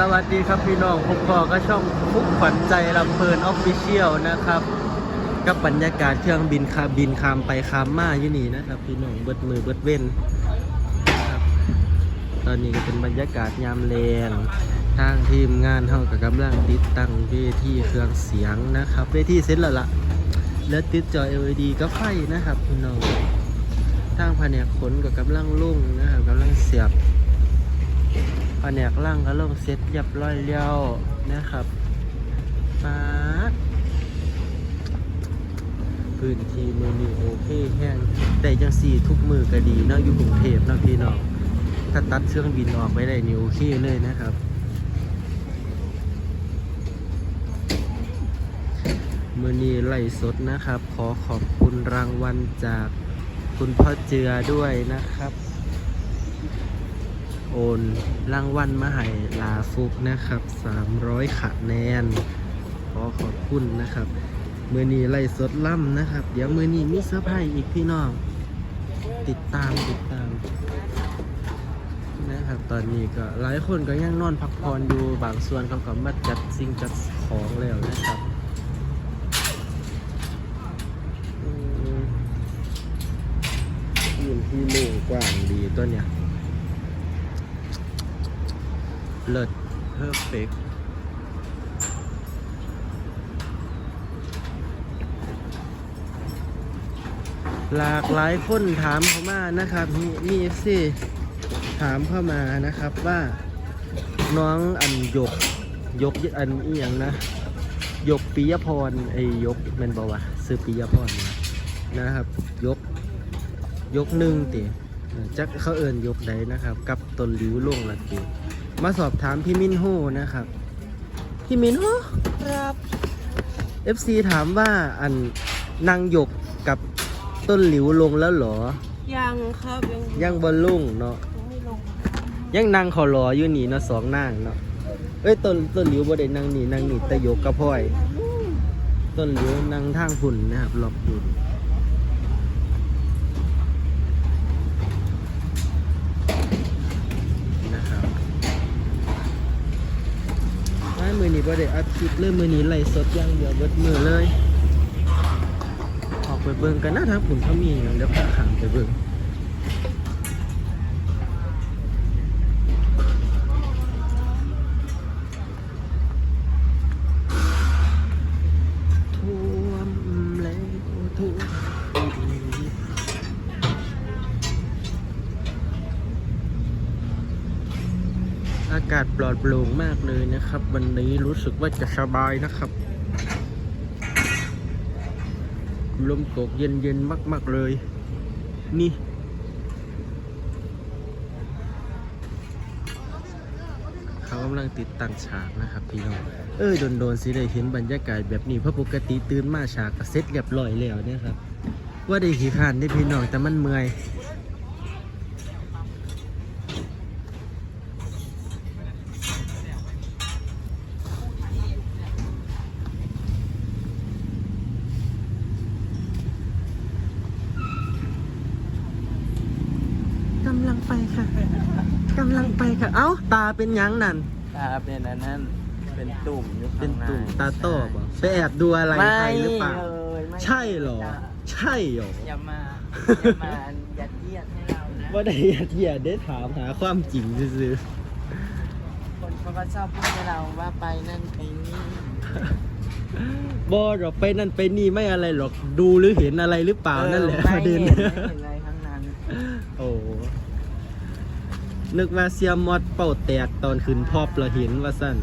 สวัสดีครับพี่น้องผมก็ก็ช่องฟุกขวัญใจลำเพลินออฟฟิเชียลนะครับ กับบรรยากาศเครื่องบินคาบินคามไปคามมาอยู่นี่นะครับ พี่น้องเบิดมือเบิดเว้นนะครับตอนนี้ก็เป็นบรรยากาศยามแรงทางทีมงานเฮากับกำลังติดตั้งเวทีเครื่องเสียงนะครับเวทีเสร็จแล้วละแล้วติดจอ LED ก็ไฟนะครับพี่น้องทางแผนกขนก็กำลังลุ่งนะครับกำลังเสียบ แผนกล่างก็ลงเซ็ตเรียบร้อยแล้วนะครับปาดพื้นที่มือนี้โอเคแห้งได้จังสี่ทุกมือก็ดีเนาะอยู่กรุงเทพเนาะพี่น้องถ้าตัดเครื่องบินออกไปได้นี่โอเคเลยนะครับมือนี้ไล่สดนะครับ ขอขอบคุณรางวัลจากคุณพ่อเจือด้วยนะครับ โอนรางวัลมาให้ลาฟุกนะครับ 300คะแนน ขอขอบคุณนะครับมือนี้ไล่สดล่ำนะครับ เดี๋ยวมือนี้มีเซอร์ไพรส์อีกพี่น้อง ติดตามติดตามนะครับตอนนี้ก็หลายคนก็ยังนอนพักผ่อนอยู่บางส่วนเขาก็มาจัดสิ่งจัดของแล้วนะครับอืมยืนที่โล่งกว้างดีตัวเนี้ย เลิศเพอร์เฟกหลากหลายคนถามเข้ามานะครับมีมีเอฟซีถามเข้ามานะครับว่าน้องอันยกยกอันอีหยังนะยกปิยพรไอยกแมันบอกว่าซื้อปิยพรนะครับ ยกยกหนึ่งติจักเขาเอินยกใดนะครับ กับตนหลิวลงละติ มาสอบถามพี่มินโฮนะครับ พี่มินโฮครับ FC ถามว่าอันนางหยกกับต้นหลิวลงแล้วเหรอ ยังครับยังยังบอลลุ่งเนาะยังไม่ลงยังนางขอรออยู่นี่เนาะสองนางเนาะเอ้ยต้นต้นหลิวบ่ได้นางนี่นางนี่แต่หยกกับพ่อย ต้นหลิวนางทางฝุ่นนะครับหลบอยู่นะครับไอ้ มือนี้บ่ได้อัดคลิปเลยมือนี้ไล่สดอย่างเดียวเบิดมือเลย ออกไปเบิ่งกันนะทางผุนเขามีอย่างเดี๋ยวพาขางไปเบิ่งาศปลอดโปร่งมากเลยนะครับ วันนี้รู้สึกว่าจะสบายนะครับ ลมตกเย็นเย็นๆมาก ๆเลย นี่ เขากำลังติดตั้งฉากนะครับพี่น้องเอ้ยโดนๆสิได้เห็นบรรยากาศแบบนี้เพราะปกติตื่นมาฉากก็เสร็จเรียบร้อยแล้วเนี่ยครับ ว่าได้ขี่ขานได้พี่น้องแต่มันเมื่อย ไปค่ะกำลังไปค่ะ เอ้า ตาเป็นหยังนั่น ตาเป็นอันนั้น เป็นตุ่มอยู่เป็ข้านงในตุ่มตาโต้บ่ไปแอบดูอะไรไม่ใครหรือเปล่าเลยไม่ใช่เหรอ ใช่เหรออย่ามาอย่ามายัดเยียดให้เรานะว่าได้เทียได้ถามหาความจริงซื้อคนเขาก็ชอบพูดให้เราว่าไปนั่นไปนี่ๆบอหรอกไปนั่นไปนี่ไม่อะไรหรอกดูหรือเห็นอะไรหรือเปล่านั่นแหละออประเด็นไม่เห็นไม่เห็นอะไรทั้งนั้น โอ้ นึกว่าเซียมอดเป่าแตกตอนขึ้นพอบเราเห็นว่าสั้น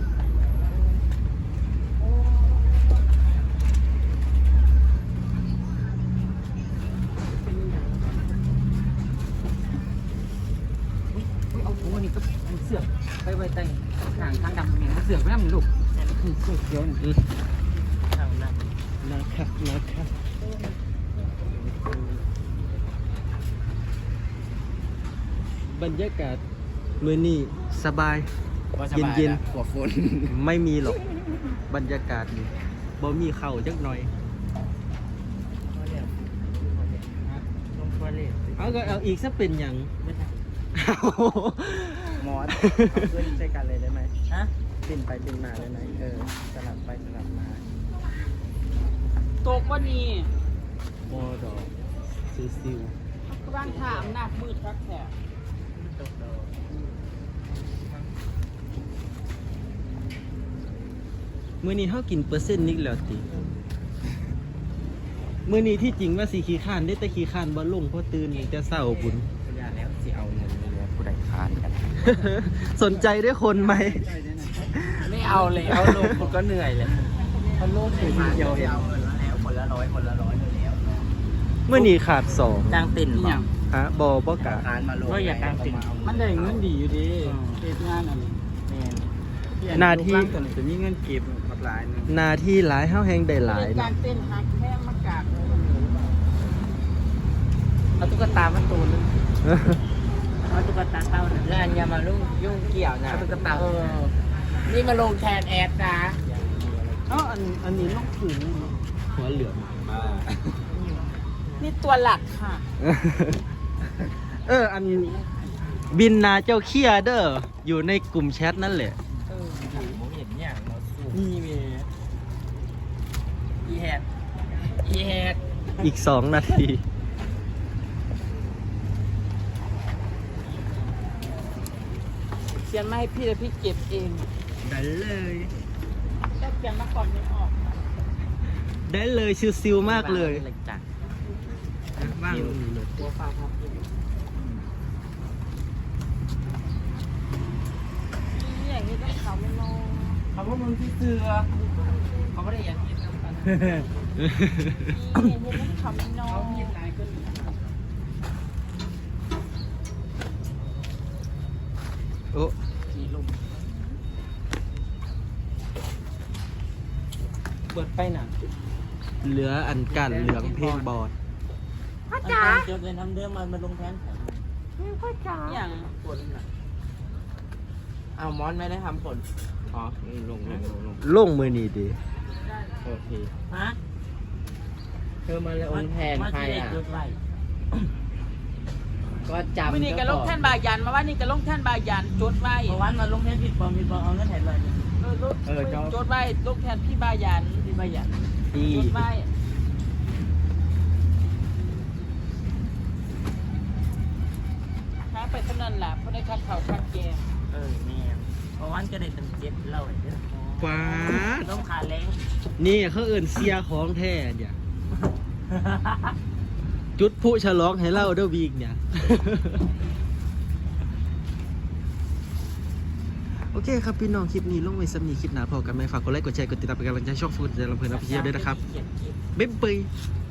เอาหัวนี่ก็มันเสือกไปไว้ใต้ทางทางดำเนี่ยมันเสือกไม่ได้มันลูกคือเสือกเขียวนี่อืมทางนั้นนะครับนะครับบรรยากาศ มือนี่สบายเย็นๆเย็นๆ หัวฝน ไม่มีหรอก บรรยากาศนี่บ่มีเข่าจักหน่อยลงทัวร์เลทเอาก็เอาอีกสักเป็นอย่างไม่ใช่เอามอสเอาขึ้นใช้กันเลยได้ไหมฮะบินไปบินมาเลยไหมเออสลับไปสลับมาตกวันนี้โมดอกซิวซิว บ้านถามหนักมืดครับแถบ มื้อนี้เฮากินเปอร์เซ็นต์นิกแล้วติมื้อนี้ที่จริงว่าสิขี้ข้านได้แต่ขี้ข้านบ่ลงเพราะตื่นแต่เช้าบุญอย่าแล้วสิเอาเงินเรือผู้ใดคานกัน สนใจด้วยคนไหม ไม่เอาแล้วลงผมก็เหนื่อยเลยเขาโลกถึงเดียวเองเอาแล้วคนละร้อยคนละร้อยแล้วเมื่อนี้ขาดสองจ้างติ่นอย่างฮะบอบ่กะคานมาลงก็อยากกางติ่นมันได้เงินดีอยู่ดีเก็บงานอันนี้หน้าที่ตัวนี้จะมีเงินเก็บกับ หลายนึงหนาที่หลายเฮาแฮงได้หลายกานะรเต้นฮักแค่มากาดเลยเอาตุ๊กตามาตูนงเอาตุ๊กตาเต้าหนึ่งงานอย่ามาลุ่งยุ่งเกี่ยวนะเอาตุ๊กตาเออนี่มาลงแทนแอดนะเอ้าอันอันนี้นกขืนหัวเหลืองนี่ตัวหลักค่ะ เออ อันบินนาเจ้าเคียเด้ออยู่ในกลุ่มแชทนั่นแหละ เออ ผมเห็นอย่างมาสู้ นี่เมอีแฮดอี แฮดอีกสองนาที เขียนมาให้พี่แล้วพี่เก็บเอง ได้เลย ก็เขียนมาก่อนไม่ออกได้เลยชิวๆมากเลยเลยจ้ะว่างตัวฟ้าครับนี่อย่างนี้ก็เขาไม่นอนเขาว่ามึงที่เสือเขาไม่ได้อย่างนี้ ทำกันนี่อย่างนี้ก็เขาไม่นอนเขาเห็นหลายคนโอ้มีลมเปิดไปหนังเหลืออันกันเหลืองเพลงบอดพ่อจ๋าเจอเงินทำเดิมมันมาลงแทนพ่อจ๋าอย่างผลน่ะเอามอนไม่ได้ทำผลอ๋อลงลงลงลงลงมือนี่ดิ โอเค ฮะเธอมาลงแทนใครอะ ก็จำมื่อนี้ก็ลงแท่นบายันมาว่านี่ก็ลงแท่นบายันจดไว้เพราะว่ามาลงแทนผิดปอมผิดปอมเอาเงินแทนเลยเออลงเออเจ้าจดไว้ลงแทนพี่บายันที่บายันอีจดไว้หาไปเท่านั้นแหละเพราะได้คัดเขาคัดแกงเออแม่เพราะวันก็ได้ตั้งเจ็ดเล่าเลย เด้อกว้าดต้องขาแรงนี่เขาเอิ่นเสียของแท้เนี่ย จุดผู้ฉลองให้เล่าเด้อวีกเนี่ย โอเคครับพี่น้องคลิปนี้ลงไว้สำนีคลิปหนาพอกันไหมฝากกดไลค์กดแชร์กดติดตามเป็นกำลังใจช่องฟูดเจริญเพลินอภิเชียด้วยนะครับเขียนเขียนบ๊ายบายชอบ